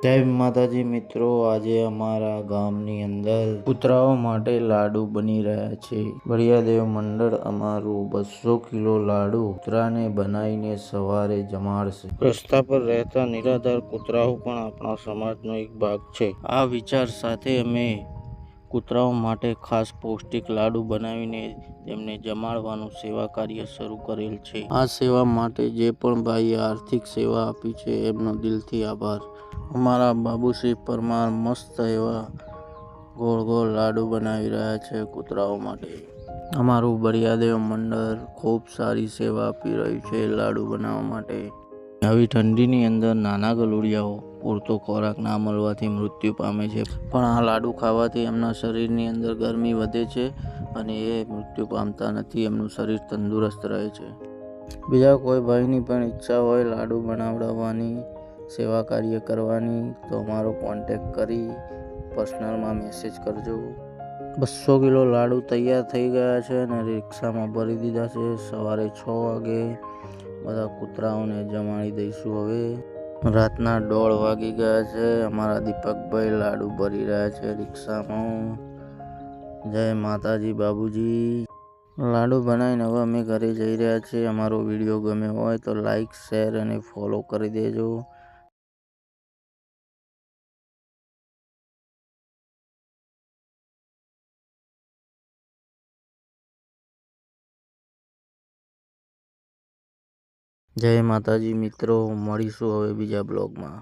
જય માતાજી મિત્રો, આજે અમારા ગામની અંદર કૂતરાઓ માટે લાડુ બની રહ્યા છે. બળિયાદેવ મંડળ અમારું બસો કિલો લાડુ કૂતરાને બનાવીને સવારે જમાડશે. રસ્તા પર રહેતા નિરાધાર કૂતરાઓ પણ આપણા સમાજનો એક ભાગ છે. આ વિચાર સાથે અમે કૂતરાઓ માટે ખાસ પૌષ્ટિક લાડુ બનાવીને તેમને જમાડવાનું સેવા કાર્ય શરૂ કરેલ છે. આ સેવા માટે જે પણ ભાઈએ આર્થિક સેવા આપી છે, એમનો દિલથી આભાર. અમારા બાબુશ્રી પરમાર મસ્ત એવા ગોળ ગોળ લાડુ બનાવી રહ્યા છે કૂતરાઓ માટે. અમારું બળિયાદેવ મંડળ ખૂબ સારી સેવા આપી રહ્યું છે લાડુ બનાવવા માટે. આવી ઠંડીની અંદર નાના ગલુડિયાઓ પૂરતો ખોરાક ના મળવાથી મૃત્યુ પામે છે. પણ આ લાડુ ખાવાથી એમના શરીરની અંદર ગરમી વધે છે અને એ મૃત્યુ પામતા નથી, એમનું શરીર તંદુરસ્ત રહે છે. બીજા કોઈ ભાઈની પણ ઈચ્છા હોય લાડુ બનાવડાવવાની, સેવા કાર્ય કરવાની, તો અમારો કોન્ટેક કરી પર્સનલમાં મેસેજ કરજો. બસો કિલો લાડુ તૈયાર થઈ ગયા છે અને રિક્ષામાં ભરી દીધા છે. સવારે છ વાગે બધા કૂતરાઓને જમાડી દઈશું હવે. રાતના દોઢ વાગી ગયા છે. અમારા દીપકભાઈ લાડુ ભરી રહ્યા છે રિક્ષામાં. જય માતાજી બાબુજી. લાડુ બનાવીને હવે અમે ઘરે જઈ રહ્યા છીએ. અમારો વીડિયો ગમે હોય તો લાઈક, શેર અને ફોલો કરી દેજો. જય માતાજી મિત્રો મળીશું હવે બીજા બ્લોગમાં.